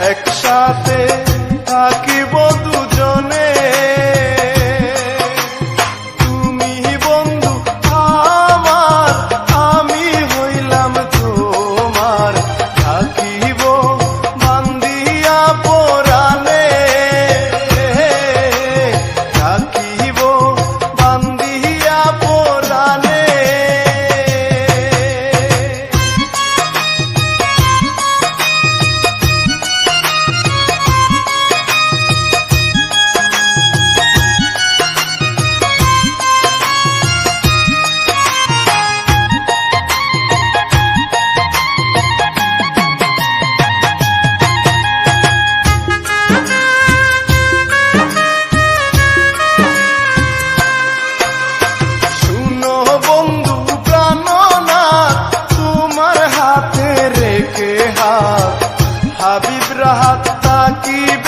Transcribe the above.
একসাথে থাকিব की